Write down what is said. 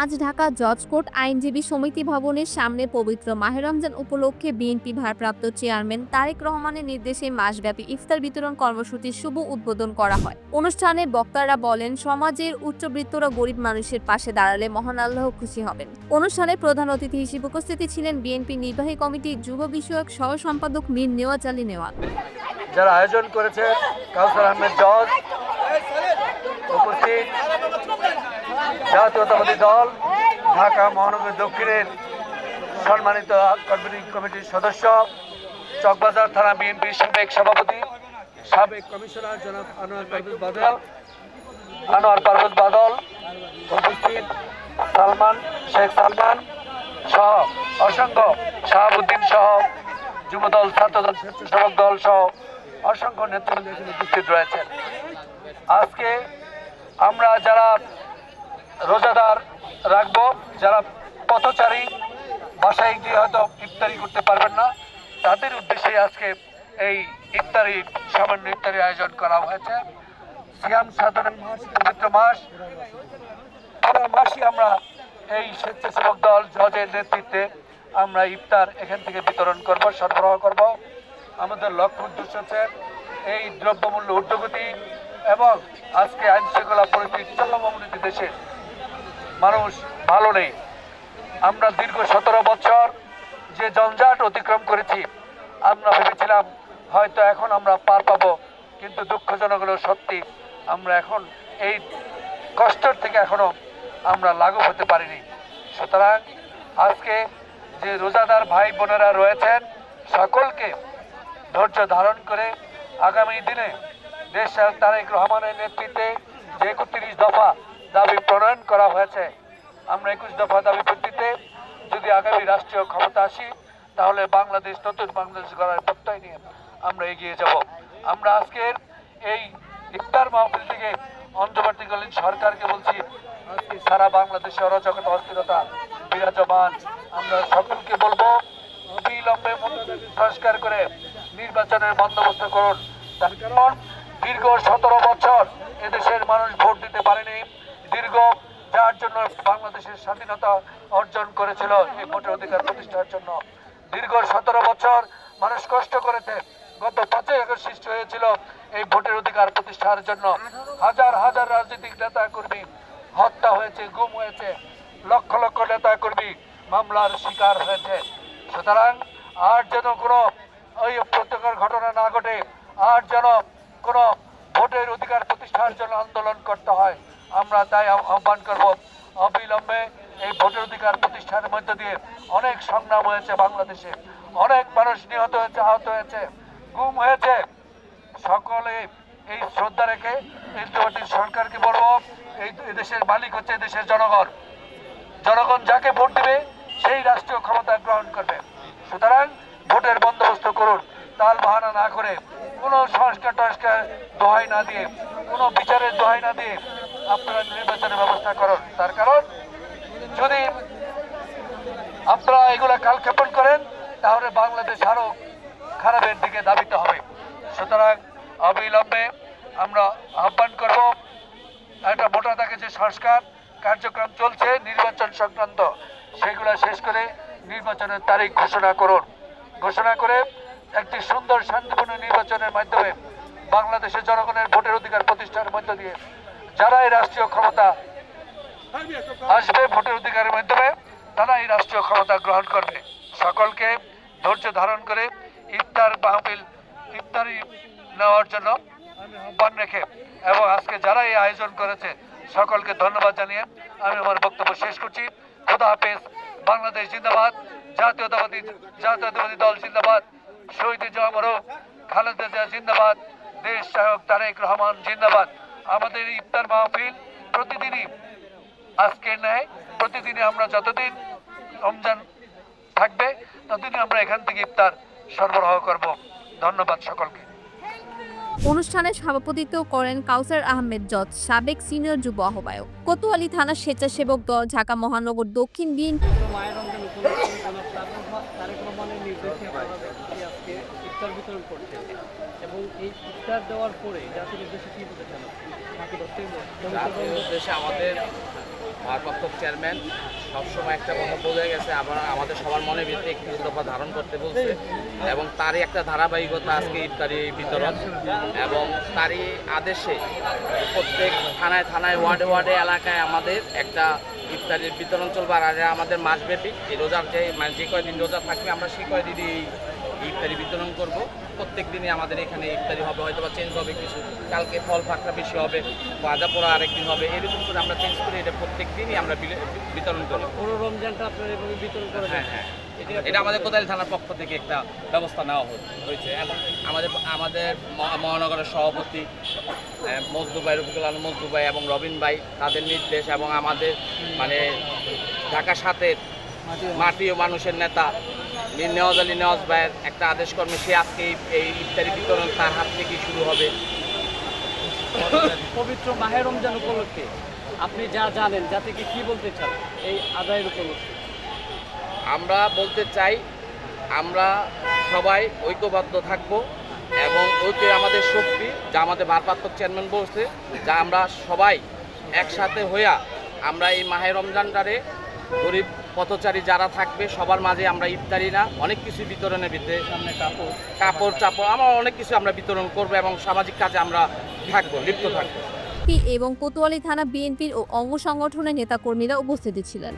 আজ ঢাকা জজ কোর্ট আইনজীবী সমিতি ভবনের সামনে পবিত্র মাহে রমজান উপলক্ষে বিএনপি ভারপ্রাপ্ত চেয়ারম্যান তারেক রহমানের নির্দেশে মাসব্যাপী ইফতার বিতরণ কর্মসূচির শুভ উদ্বোধন করা হয়। অনুষ্ঠানে বক্তারা বলেন, সমাজের উচ্চবৃত্তরা গরিব মানুষের পাশে দাঁড়ালে মহান আল্লাহ খুশি হবেন। অনুষ্ঠানে প্রধান অতিথি হিসেবে উপস্থিতি ছিলেন বিএনপি নির্বাহী কমিটির যুব বিষয়ক সহ সম্পাদক মীর নেওয়াজ আলী নেওয়াজ যারা আয়োজন করেছে কাউসার আহমেদ জজ, উপস্থিত জাতীয়তাবাদী দল, ঢাকা মহানগর দক্ষিণের সম্মানিত কনভেনিং কমিটির সদস্য, চকবাজার থানা বিএনপির সাবেক সভাপতি, সাবেক কমিশনার জনাব আনোয়ার পারভেজ বাদল, আনোয়ার পারভেজ বাদল উপস্থিত। সালমান, শেখ সালমান সহ অসংখ্য শাহাবুদ্দিন সহ যুবদল, ছাত্রদল, স্বেচ্ছাসেবক দল সহ অসংখ্য নেতৃবৃন্দ উপস্থিত রয়েছেন। আজকে আমরা যারা রোজাদার রাখব, যারা পথচারী, বাসায় গিয়ে হয়তো ইফতারি করতে পারবেন না, তাদের উদ্দেশ্যে আজকে এই ইফতারি, সামান্য ইফতারি আয়োজন করা হয়েছে। সিয়াম সাধারণ পবিত্র মাস। সারা মাসই আমরা এই স্বেচ্ছাসেবক দল, জজের নেতৃত্বে আমরা ইফতার এখান থেকে বিতরণ করব, সরবরাহ করব। আমাদের লক্ষ্য উদ্দেশ্য হচ্ছে এই দ্রব্যমূল্য ঊর্ধ্বগতি এবং আজকে আইন শৃঙ্খলা পরিস্থিতি চরম অবনতি দেশে মানুষ ভালো নেই। আমরা দীর্ঘ সতেরো বছর যে জঞ্জাট অতিক্রম করেছি, আমরা ভেবেছিলাম হয়তো এখন আমরা পার পাবো, কিন্তু দুঃখজনক হলেও সত্যি, আমরা এখন এই কষ্টের থেকে এখনও আমরা লাগু হতে পারিনি। সুতরাং আজকে যে রোজাদার ভাই বোনেরা রয়েছেন, সকলকে ধৈর্য ধারণ করে আগামী দিনে দেশ তারেক রহমানের নেতৃত্বে যে একত্রিশ দফা দাবি প্রণয়ন করা হয়েছে। আমরা একুশ দফা দাবি ভিত্তিতে যদি আগামী রাষ্ট্রীয় ক্ষমতা আসি, তাহলে বাংলাদেশ, নতুন বাংলাদেশ গড়ার প্রত্যয় নিয়ে আমরা এগিয়ে যাব। আমরা আজকের এই ইফতার মাহফিল থেকে অন্তর্বর্তীকালীন সরকারকে বলছি সারা বাংলাদেশে অরাজকতা, অস্থিরতা বিরাজমান। আমরা সকলকে বলব, অবিলম্বে সংস্কার করে নির্বাচনের বন্দোবস্ত করুন। তার কারণ, দীর্ঘ সতেরো বছর এদেশের মানুষ ভোট দিতে পারেনি। দীর্ঘ যার জন্য বাংলাদেশের স্বাধীনতা অর্জন করেছিল, এই ভোটের অধিকার প্রতিষ্ঠার জন্য। দীর্ঘ সতেরো বছর মানুষ কষ্ট করেছে। গত পাঁচই আগস্ট সৃষ্টি হয়েছিল এই ভোটের অধিকার প্রতিষ্ঠার জন্য। হাজার হাজার রাজনৈতিক নেতা কর্মী হত্যা হয়েছে, গুম হয়েছে, লক্ষ লক্ষ নেতা কর্মী মামলার শিকার হয়েছে। সুতরাং আর যেন কোনো ওই প্রত্যেকের ঘটনা না ঘটে, আর যেন কোনো ভোটের অধিকার প্রতিষ্ঠার জন্য আন্দোলন করতে হয়। আমরা তাই আহ্বান করব। অবিলম্বে এই ভোটের অধিকার প্রতিষ্ঠানের মধ্য দিয়ে অনেক সংগ্রাম হয়েছে বাংলাদেশে। অনেক মানুষ নিহত হয়েছে, আহত হয়েছে, গুম হয়েছে। সকলে এই শ্রদ্ধা রেখে এই সরকারকে বলব, এই দেশের মালিক হচ্ছে দেশের জনগণ। জনগণ যাকে ভোট দেবে, সেই রাষ্ট্রীয় ক্ষমতা গ্রহণ করবে। সুতরাং ভোটের বন্দোবস্ত করুন, তাল বাহানা না করে কোনো সংস্কার টস্কার দোহাই না দিয়ে, কোনো বিচারের দোহাই না দিয়ে আপনারা নির্বাচনের ব্যবস্থা করুন। তার কারণ, যদি আপনারা এগুলা কালক্ষেপণ করেন, তাহলে বাংলাদেশ আরও খারাপের দিকে দাবিতে হবে। সুতরাং অবিলম্বে আমরা আহ্বান করব, একটা মোটা থাকে যে সংস্কার কার্যক্রম চলছে, নির্বাচন সংক্রান্ত, সেগুলো শেষ করে নির্বাচনের তারিখ ঘোষণা করুন। ঘোষণা করে একটি সুন্দর শান্তিপূর্ণ নির্বাচনের মাধ্যমে বাংলাদেশের জনগণের ভোটের অধিকার প্রতিষ্ঠার মধ্য দিয়ে যারা এই রাষ্ট্রীয় ক্ষমতা আসবে ভোটের অধিকারের মাধ্যমে, তারা এই রাষ্ট্রীয় ক্ষমতা গ্রহণ করবে। সকলকে ধৈর্য ধারণ করে ইফতার মাহফিল, ইফতারি নেওয়ার জন্য আহ্বান রেখে এবং আজকে যারা এই আয়োজন করেছে, সকলকে ধন্যবাদ জানিয়ে আমি আমার বক্তব্য শেষ করছি। খোদা হাফেজ, বাংলাদেশ জিন্দাবাদ, জাতীয়তাবাদী জাতীয়তাবাদী দল জিন্দাবাদ, শহীদ জমরো খালেদা জিয়া জিন্দাবাদ, দেশ সহায়ক তারেক রহমান জিন্দাবাদ। আমাদের ইফতার মাহফিল প্রতিদিনই আজকের ন্যায় প্রতিদিনই আমরা যতদিন রমজান থাকবে ততদিন আমরা এখান থেকে ইফতার সরবরাহ করব। ধন্যবাদ সকলকে। অনুষ্ঠানে সভাপতিত্ব করেন কাউসার আহমেদ জজ সাবেক সিনিয়র যুব আহ্বায়ক কোতোয়ালি থানার স্বেচ্ছাসেবক দল ঢাকা মহানগর দক্ষিণ বিএনপি। ইফতার বিতরণ করছেন এবং এই ইফতার দেওয়ার পরে জাতির উদ্দেশ্যে কি বলতে চান উদ্দেশ্যে আমাদের ভারপ্রাপ্ত চেয়ারম্যান সবসময় একটা কথা বলে গেছে, আবার আমাদের সবার মনে ভিত্তি একটি দফা ধারণ করতে বলছে, এবং তারই একটা ধারাবাহিকতা আজকে ইফতারি বিতরণ, এবং তারই আদেশে প্রত্যেক থানায় থানায়, ওয়ার্ডে ওয়ার্ডে, এলাকায় আমাদের একটা ইফতারির বিতরণ চলবে। আর আমাদের মাসব্যাপী এই রোজার যে মানে যে কয়দিন রোজা থাকবে, আমরা সেই কয়দিনই এই ইফতারি বিতরণ করব। প্রত্যেক দিনই আমাদের এখানে ইফতারি হবে হয়তো বা চেঞ্জ হবে কিছু। কালকে ফল ফাঁকটা বেশি হবে ভাজা পোড়া আরেকদিন হবে এরকম করে আমরা চেঞ্জ করি এটা প্রত্যেক দিনই আমরা বিতরণ করি। পুরো রমজানটা আপনারা এভাবে বিতরণ করে হ্যাঁ হ্যাঁ। এটা আমাদের কোদালি থানার পক্ষ থেকে একটা ব্যবস্থা নেওয়া হয়ে- হয়েছে এবং আমাদের আমাদের মহা- মহানগরের সভাপতি আহ, মজদু ভাই রফিকুল আলম মজদু ভাই এবং রবিন ভাই তাদের নির্দেশ এবং আমাদের মানে ঢাকা সাতের মাটি ও মানুষের নেতা মীর নেওয়াজ আলী নেওয়াজ ভাইয়ের একটা আদেশ কর্মে সে আজকে এই- ইফতারি বিতরণ তার হাত থেকেই শুরু হবে। পবিত্র মাহে রমজান উপলক্ষে আপনি যা জানেন যা থেকে কি বলতে চান এই আদায়ের উপলক্ষে? আমরা বলতে চাই আমরা সবাই ঐক্যবদ্ধ থাকব এবং ঐক্য আমাদের শক্তি যা আমাদের ভারপ্রাপ্ত চেয়ারম্যান বলছে যা আমরা সবাই একসাথে হইয়া আমরা এই মাহে রমজানটারে গরিব পথচারী যারা থাকবে সবার মাঝে আমরা ইফতারি না অনেক কিছু বিতরণের ভিতরে সামনে কাপড়। কাপড় চাপড় আমরা অনেক কিছু আমরা বিতরণ করব এবং সামাজিক কাজে আমরা থাকব লিপ্ত থাকব। এবং কোতোয়ালি থানা বিএনপির ও অঙ্গ সংগঠনের নেতাকর্মীরা উপস্থিত ছিলেন।